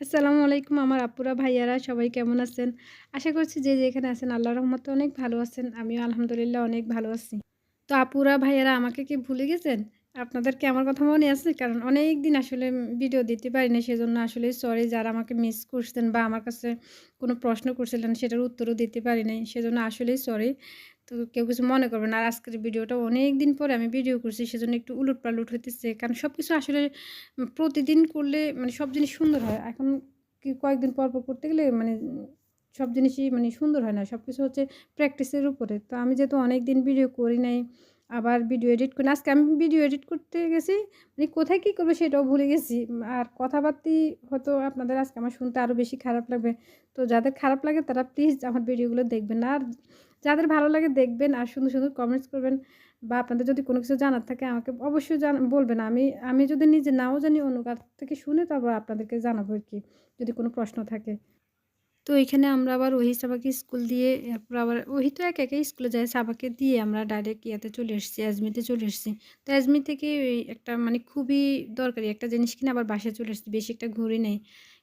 আসসালামু আলাইকুম আমার আপুরা, ভাইয়ারা, সবাই কেমন আছেন? আশা করছি যে যেখানে আছেন আল্লাহ রহমতে অনেক ভালো আছেন। আমিও আলহামদুলিল্লাহ অনেক ভালো আছি। তো আপুরা, ভাইয়ারা, আমাকে কি ভুলে গেছেন? আপনাদের কি আমার কথা মনে আছে? কারণ অনেক দিন আসলে ভিডিও দিতে পারি পারিনি সেজন্য আসলে সরি যারা আমাকে মিস করছেন বা আমার কাছে কোনো প্রশ্ন করছিলেন সেটার উত্তরও দিতে পারি নাই, সেজন্য আসলেই সরি তো কেউ কিছু মনে করবেন আর আজকের ভিডিওটা অনেক দিন পরে আমি ভিডিও করছি, সেজন্য একটু উলট পালট হইতেছে। কারণ সব কিছু আসলে প্রতিদিন করলে মানে সব জিনিস সুন্দর হয়। এখন কি কয়েকদিন পর পর করতে গেলে মানে সব জিনিসই মানে সুন্দর হয় না। সব কিছু হচ্ছে প্র্যাকটিসের উপরে। তো আমি যেহেতু অনেক দিন ভিডিও করি নাই আবার ভিডিও এডিট করি। আজকে আমি ভিডিও এডিট করতে গেছি মানে কোথায় কী করব সেটাও ভুলে গেছি। আর কথাবার্তি হয়তো আপনাদের আজকে আমার শুনতে আরও বেশি খারাপ লাগবে। তো যাদের খারাপ লাগে তারা প্লিজ আমার ভিডিওগুলো দেখবেন। আর যাদের ভালো লাগে দেখবেন আর সুন্দর সুন্দর কমেন্টস করবেন বা আপনাদের যদি কোনো কিছু জানার থাকে আমাকে অবশ্যই জান বলবেন। আমি আমি যদি নিজে নাও জানি অন্য কাছ থেকে শুনে তারপর আপনাদেরকে জানাব আর কি, যদি কোনো প্রশ্ন থাকে। তো এখানে আমরা আবার ওহি সাবাকে স্কুল দিয়ে এরপর আবার ওহি তো এক একে স্কুলে যায়, সাবাকে দিয়ে আমরা ডাইরেক্ট ইয়াতে চলে এসেছি, আজমিতে চলে এসেছি। তো আজমি থেকে একটা মানে খুবই দরকারি একটা জিনিস কিনে আবার বাসায় চলে এসেছি, বেশি একটা ঘুরি নেই।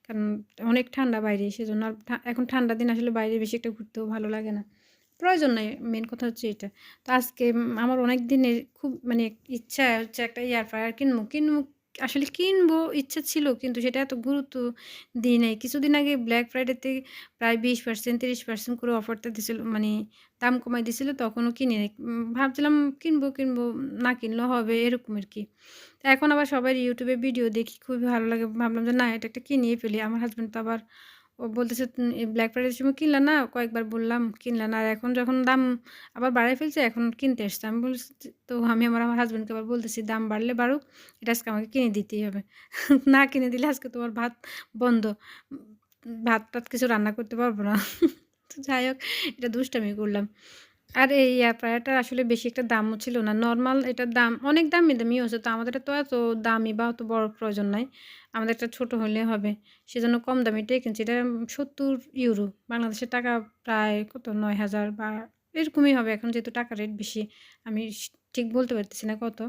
কারণ অনেক ঠান্ডা বাইরে, সেজন্য আর এখন ঠান্ডা দিন আসলে বাইরে বেশি একটা ঘুরতেও ভালো লাগে না। প্রয়োজন নাই মেন কথা হচ্ছে এটা। তো আজকে আমার অনেক দিনের খুব মানে ইচ্ছা হচ্ছে একটা এয়ার ফ্রায়ার কিনবো কিনবো আসলে কিনবো ইচ্ছা ছিল, কিন্তু সেটা এত গুরুত্ব দিই নাই। কিছুদিন আগে ব্ল্যাক ফ্রাইডেতে প্রায় বিশ পার্সেন্ট তিরিশ পার্সেন্ট করে অফারটা দিছিল মানে দাম কমাই দিছিল, তখনও কিনে ভাবছিলাম কিনবো কিনবো, না কিনলেও হবে, এরকম আর কি এখন আবার সবাই ইউটিউবে ভিডিও দেখি, খুবই ভালো লাগে। ভাবলাম যে না, এটা একটা কিনিয়ে ফেলি। আমার হাজব্যান্ড তো আবার ও বলতেছে ব্ল্যাক ফ্রাইডের সময় কিনলা না? কয়েকবার বললাম, কিনলা না। আর এখন যখন দাম আবার বাড়াই ফেলছে, এখন কিনতে এসছে আমি বলছি, তো আমি আমার আমার হাজব্যান্ডকে আবার বলতেছি, দাম বাড়লে বাড়ুক, এটা আজকে আমাকে কিনে দিতেই হবে। না কিনে দিলে আজকে তোমার ভাত বন্ধ। ভাত টাত কিছু রান্না করতে পারব না। তো যাই হোক, এটা দুষ্টামি করলাম। আর এই এয়ার ফ্রায়ারটার আসলে বেশি একটা দামও ছিল না। নর্মাল এটার দাম, অনেক দামি দামি হচ্ছে তো আমাদের তো এত দামি বা অত বড় প্রয়োজন নাই। আমাদের একটা ছোট হলে হবে, সেজন্য কম দামিটাই কিনছি। এটা সত্তর ইউরো বাংলাদেশের টাকা প্রায় কত, নয় হাজার বা এরকমই হবে। এখন যেহেতু টাকা রেট বেশি, আমি ঠিক বলতে পারতেছি না কত,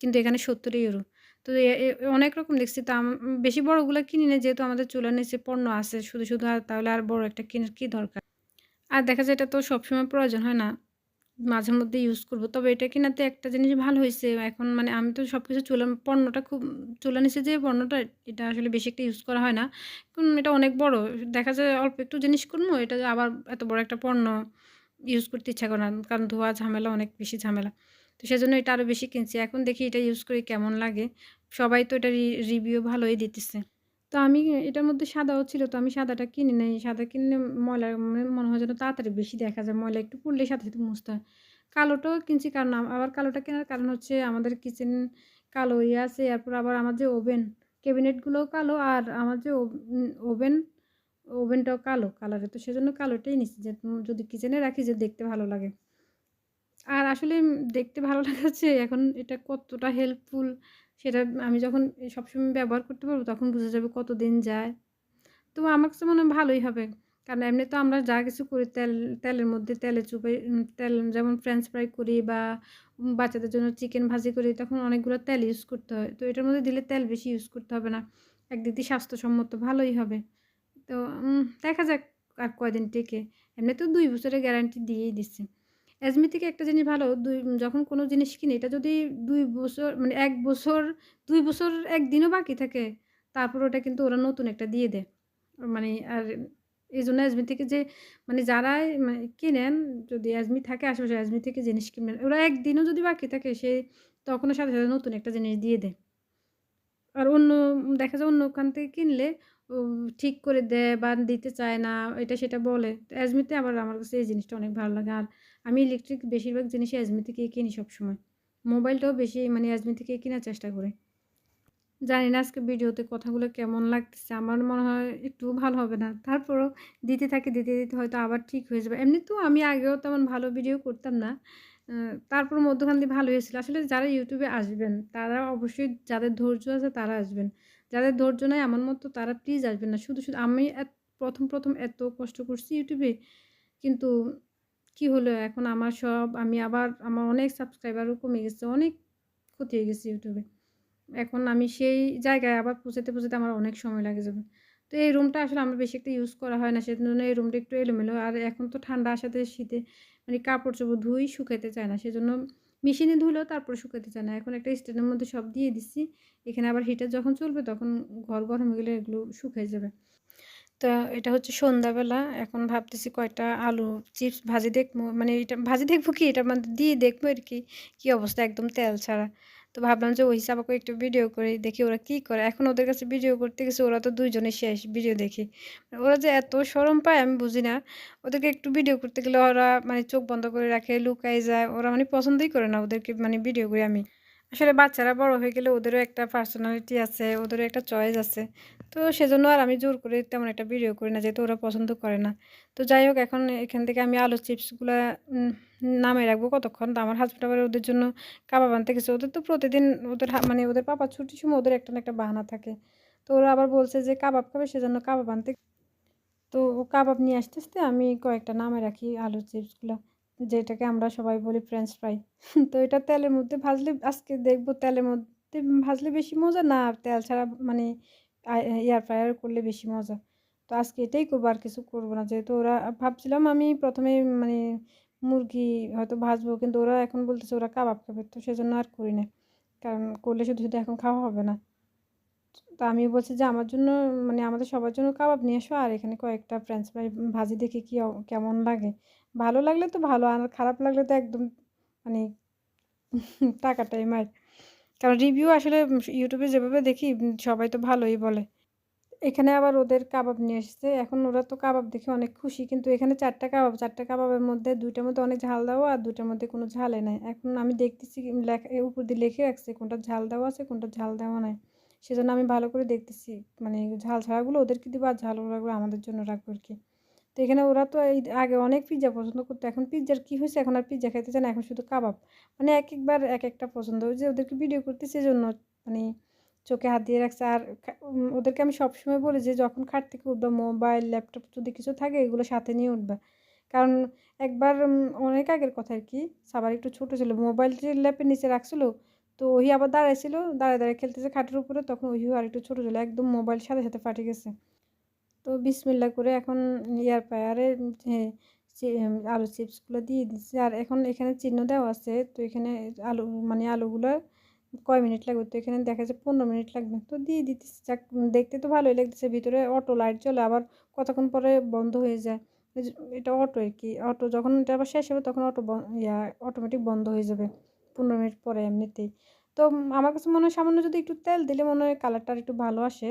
কিন্তু এখানে সত্তর ইউরো তো অনেক রকম দেখছি, তো বেশি বড়গুলো কিনি না যেহেতু আমাদের চুলার নিচে পণ্য আছে, শুধু শুধু, আর তাহলে আর বড় একটা কিনে কী দরকার? আর দেখা যায় এটা তো সবসময় প্রয়োজন, হয় না? মাঝে মধ্যে ইউজ করব। তবে এটা কিনাতে একটা জিনিস ভালো হয়েছে এখন মানে আমি তো সব কিছু চুলা পণ্যটা খুব, চুলা নিচে যে পণ্যটা, এটা আসলে বেশি একটা ইউজ করা হয় না। কারণ এটা অনেক বড়। দেখা যায় অল্প একটু জিনিস করব, এটা আবার এত বড় একটা পণ্য ইউজ করতে ইচ্ছা করে না। কারণ ধোয়া ঝামেলা, অনেক বেশি ঝামেলা। তো সেজন্য এটা আরও বেশি কিনছি। এখন দেখি এটা ইউজ করি কেমন লাগে। সবাই তো এটা রিভিউ ভালোই দিতেছে। তো আমি এটার মধ্যে সাদাও ছিল, তো আমি সাদাটা কিনি নাই। সাদা কিনলে ময়লা মানে মনে হয় যেন তাড়াতাড়ি বেশি দেখা যায়। ময়লা একটু পড়লে সাথে সাথে মুছতে হয়। কালোটাও কিনছি কারণ আবার কালোটা কেনার কারণ হচ্ছে আমাদের কিচেন কালো ইয়ে আছে, এরপর আবার আমার যে ওভেন ক্যাবিনেটগুলোও কালো আর আমার যে ওভেন ওভেনটাও কালো কালারে তো সেজন্য কালোটাই নিচ্ছি যে যদি কিচেনে রাখি যে দেখতে ভালো লাগে। আর আসলে দেখতে ভালো লাগাচ্ছে এখন এটা কতটা হেল্পফুল সেটা আমি যখন সবসময় ব্যবহার করতে পারব তখন বোঝা যাবে কতদিন যায়। তো আমার কাছে মনে হয় ভালোই হবে। কারণ এমনি তো আমরা যা কিছু করি তেল, তেলের মধ্যে তেলে চুপে তেল যেমন ফ্রেঞ্চ ফ্রাই করি বা বাচ্চাদের জন্য চিকেন ভাজি করি তখন অনেকগুলো তেল ইউজ করতে হয়। তো এটার মধ্যে দিলে তেল বেশি ইউজ করতে হবে না। একদিক দিয়ে স্বাস্থ্যসম্মত ভালোই হবে। তো দেখা যাক আর কয়দিন টেকে। এমনি তো দুই বছরের গ্যারান্টি দিয়েই দিচ্ছে। অ্যাজমি থেকে একটা জিনিস ভালো, দুই, যখন কোনো জিনিস কিনি, এটা যদি দুই বছর মানে এক বছর, দুই বছর একদিনও বাকি থাকে, তারপর ওটা কিন্তু ওরা নতুন একটা দিয়ে দেয়। মানে আর এই জন্য অ্যাজমি থেকে যে মানে মানে কিনেন, যদি অ্যাজমি, থাকে আশেপাশে অ্যাজমি থেকে জিনিস কিনবেন, ওরা একদিনও যদি বাকি থাকে, সে তখনও সাথে সাথে নতুন একটা জিনিস দিয়ে দেয়। আর অন্য, দেখা যায় অন্য ওখান থেকে কিনলে ঠিক করে দেয় বা দিতে চায় না, এটা সেটা বলে। অ্যাজমিতে আবার আমার কাছে এই জিনিসটা অনেক ভালো লাগে। আর আমি ইলেকট্রিক বেশিরভাগ জিনিসই অ্যাজমি থেকে কিনি সবসময়। মোবাইলটাও বেশি মানে অ্যাজমি থেকে কেনার চেষ্টা করি। জানি না আজকে ভিডিওতে কথাগুলো কেমন লাগতেছে, আমার মনে হয় একটু ভালো হবে না। তারপরও দিতে থাকে, দিতে দিতে হয়তো আবার ঠিক হয়ে যাবে। এমনি তো আমি আগেও তেমন ভালো ভিডিও করতাম না। তারপর মধ্যখান দিয়ে ভালো হয়েছিল। আসলে যারা ইউটিউবে আসবেন, তারা অবশ্যই যাদের ধৈর্য আছে তারা আসবেন। যাদের ধৈর্য নাই, আমার মতো তারা প্লিজ আসবেন না। শুধু শুধু আমি প্রথম প্রথম এত কষ্ট করছি ইউটিউবে কিন্তু কি হলো? এখন আমার সব, আমি আবার, আমার অনেক সাবস্ক্রাইবারও কমে গেছে, অনেক ক্ষতি হয়ে গেছে ইউটিউবে এখন আমি সেই জায়গায় আবার পৌঁছাতে পৌঁছাতে আমার অনেক সময় লাগে যাবে। তো এই রুমটা আসলে আমরা বেশি একটা ইউজ করা হয় না, সেজন্য এই রুমটা একটু এলোমেলো। আর এখন তো ঠান্ডা আসাতে শীতে মানে কাপড় চোপড় ধুই শুকাইতে চায় না, সেজন্য মেশিনে ধুলেও তারপর শুকাতে চায় না। এখন একটা স্ট্যান্ডের মধ্যে সব দিয়ে দিচ্ছি এখানে আবার হিটার যখন চলবে, তখন ঘর গরম হয়ে গেলে এগুলো শুকাই যাবে। তো এটা হচ্ছে সন্ধ্যাবেলা, এখন ভাবতেছি কয়টা আলু চিপস ভাজি দেখব মানে এটা ভাজি দেখব কি? এটা মানে দিয়ে দেখব আর কি, কী অবস্থা? একদম তেল ছাড়া। তো ভাবলাম যে ওই হিসাবে একটু ভিডিও করে দেখি ওরা কি করে। এখন ওদের কাছে ভিডিও করতে গেছে, ওরা তো দুইজনে শেষ ভিডিও দেখি। ওরা যে এত সরম পায় আমি বুঝি না। ওদেরকে একটু ভিডিও করতে গেলে ওরা মানে চোখ বন্ধ করে রাখে লুকাই যায়। ওরা মানে পছন্দই করে না ওদেরকে মানে ভিডিও করি আমি। আসলে বাচ্চারা বড় হয়ে গেলে ওদেরও একটা পার্সোনালিটি আছে, ওদেরও একটা চয়েস আছে। তো সেজন্য আর আমি জোর করে তেমন একটা ভিডিও করি না, যেহেতু ওরা পছন্দ করে না। তো যাই হোক, এখন এখান থেকে আমি আলু চিপসগুলো নামে রাখব কতক্ষণ। তো আমার হাজব্যান্ড আবার ওদের জন্য কাবাব আনতে গেছে। ওদের তো প্রতিদিন ওদের মানে ওদের পাপা ছুটির সময় ওদের একটা না একটা বাহানা থাকে। তো ওরা আবার বলছে যে কাবাব খাবে, সেজন্য কাবাব আনতে তো ও কাবাব নিয়ে আসতে আসতে আমি কয়েকটা নামে রাখি আলু চিপসগুলো, যেটাকে আমরা সবাই বলি ফ্রেঞ্চ ফ্রাই তো এটা তেলের মধ্যে ভাজলে, আজকে দেখব তেলের মধ্যে ভাজলে বেশি মজা না তেল ছাড়া মানে এয়ার ফ্রায়ার করলে বেশি মজা। তো আজকে এটাই করব, আর কিছু করব না। যেহেতু ওরা, ভাবছিলাম আমি প্রথমে মানে মুরগি হয়তো ভাজবো, কিন্তু ওরা এখন বলতেছে ওরা কাবাব খাবে, তো সেজন্য আর করি না কারণ করলে শুধু শুধু এখন খাওয়া হবে না। তো আমি বলছি যে, আমার জন্য মানে আমাদের সবার জন্য কাবাব নিয়ে এসো, আর এখানে কয়েকটা ফ্রেঞ্চ ফ্রাই ভাজি দেখি কী কেমন লাগে? ভালো লাগলে তো ভালো, আর খারাপ লাগলে তো একদম মানে টাকাটাই মার। কারণ রিভিউ আসলে ইউটিউবে যেভাবে দেখি সবাই তো ভালোই বলে। এখানে আবার ওদের কাবাব নিয়ে এসেছে। এখন ওরা তো কাবাব দেখে অনেক খুশি, কিন্তু এখানে চারটা কাবাব, চারটা কাবাবের মধ্যে দুইটার মধ্যে অনেক ঝাল দেওয়া আর দুইটার মধ্যে কোনো ঝালে নাই। এখন আমি দেখতেছি লেখা উপর দিয়ে লিখে রাখছে কোনটা ঝাল দেওয়া আছে, কোনটা ঝাল দেওয়া নাই। সেজন্য আমি ভালো করে দেখতেছি মানে ঝাল ছাড়াগুলো ওদেরকে দিব আর ঝাল ওরাগুলো আমাদের জন্য রাখব আর কি। তো এখানে ওরা তো এই আগে অনেক পিৎজা পছন্দ করতো, এখন পিৎজার কী হয়েছে? এখন আর পিৎজা খাইতে না, এখন শুধু কাবাব। মানে এক একবার এক একটা পছন্দ। ওই যে ওদেরকে ভিডিও করতে সেজন্য মানে চোখে হাত দিয়ে রাখছে। আর ওদেরকে আমি সবসময় বলি যে যখন খাট থেকে উঠবে মোবাইল ল্যাপটপ যদি কিছু থাকে, এগুলো সাথে নিয়ে উঠবে। কারণ একবার অনেক আগের কথা আর কি সবার একটু ছোটো ছিল মোবাইল যে ল্যাপের নিচে রাখছিল, তো ওই আবার দাঁড়াইছিল দাঁড়ায় দাঁড়ায় খেলতেছে খাটের উপরে, তখন ওই আর একটু ছোটো ছিল, একদম মোবাইল সাথে সাথে ফাটে গেছে। তো বিসমিল্লা করে এখন ইয়ার পায়ারে আলু চিপসগুলো দিয়ে দিচ্ছি। আর এখন এখানে চিহ্ন দেওয়া আছে, তো এখানে আলু মানে আলুগুলো কয় মিনিট লাগবে? তো এখানে দেখা যাচ্ছে পনেরো মিনিট লাগবে। তো দিয়ে দিতেছি, যাক, দেখতে তো ভালোই লাগতেছে, ভিতরে অটো লাইট চলে আবার কতক্ষণ পরে বন্ধ হয়ে যায়। এটা অটো আর কি, অটো যখন এটা আবার শেষ হবে তখন অটো ইয়া অটোমেটিক বন্ধ হয়ে যাবে পনেরো মিনিট পরে এমনিতেই। তো আমার কাছে মনে হয় সামান্য যদি একটু তেল দিলে মনে হয় কালারটা একটু ভালো আসে।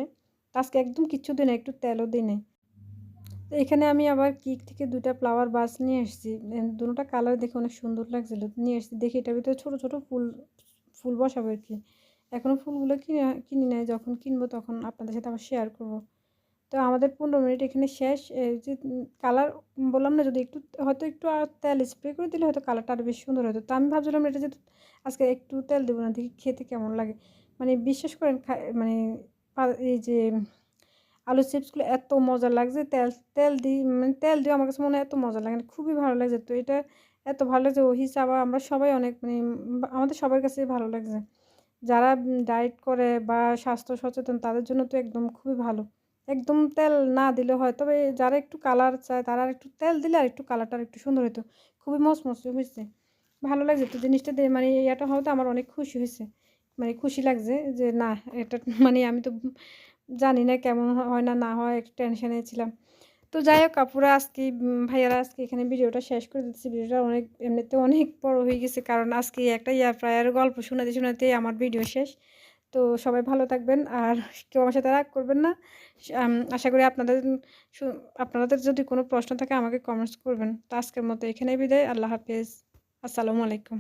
আজকে একদম কিচ্ছু দিই না একটু তেলও দিই নাই তো এখানে আমি আবার কিক থেকে দুটা ফ্লাওয়ার বাস নিয়ে এসেছি। দুটোটা কালার দেখে অনেক সুন্দর লাগছিল। নিয়ে এসেছি। দেখি এটার ভিতরে ছোটো ছোটো ফুল ফুল বসাবো আর কি। এখনও ফুলগুলো কিনে, কিনি নেয় যখন কিনবো তখন আপনাদের সাথে আবার শেয়ার করব। তো আমাদের পনেরো মিনিট এখানে শেষ। যে কালার বললাম না, যদি একটু, হয়তো একটু আর তেল স্প্রে করে দিলে হয়তো কালারটা আরও বেশি সুন্দর হতো। তো আমি ভাবছিলাম এটা যে, আজকে একটু তেল দেবো না। দেখি খেতে কেমন লাগে। মানে বিশ্বাস করেন মানে এই যে আলু চিপসগুলো এত মজা লাগছে, তেল তেল দিই মানে তেল দিয়ে আমার কাছে মনে হয় এত মজা লাগে খুবই ভালো লাগছে। তো এটা এত ভালো লাগছে, ওই হিসাবে আমরা সবাই অনেক মানে আমাদের সবার কাছে ভালো লাগছে। যারা ডায়েট করে বা স্বাস্থ্য সচেতন, তাদের জন্য তো একদম খুবই ভালো। একদম তেল না দিলে হয়, তবে যারা একটু কালার চায়, তারা একটু তেল দিলে আর একটু কালারটা আর একটু সুন্দর হতো খুবই মচমচে হয়েছে ভালো লাগছে, তো জিনিসটা দিয়ে মানে এটা হয়তো আমার অনেক খুশি হয়েছে মানে খুশি লাগছে যে, না, এটা মানে আমি তো জানি না কেমন হয় না না হয় একটু টেনশনে ছিলাম। তো যাই হোক কাপুরা আজকে ভাইয়ারা আজকে এখানে ভিডিওটা শেষ করে দিচ্ছি। ভিডিওটা অনেক এমনিতে অনেক বড় হয়ে গেছে কারণ আজকে একটা ইয়ার প্রায়ের গল্প শোনাতে শোনাতে আমার ভিডিও শেষ। তো সবাই ভালো থাকবেন আর কেউ আমার সাথে রাগ করবেন না। আশা করি আপনাদের আপনাদের যদি কোনো প্রশ্ন থাকে আমাকে কমেন্টস করবেন। তো আজকের মতো এখানেই বিদায়। আল্লাহ হাফেজ। আসসালামু আলাইকুম।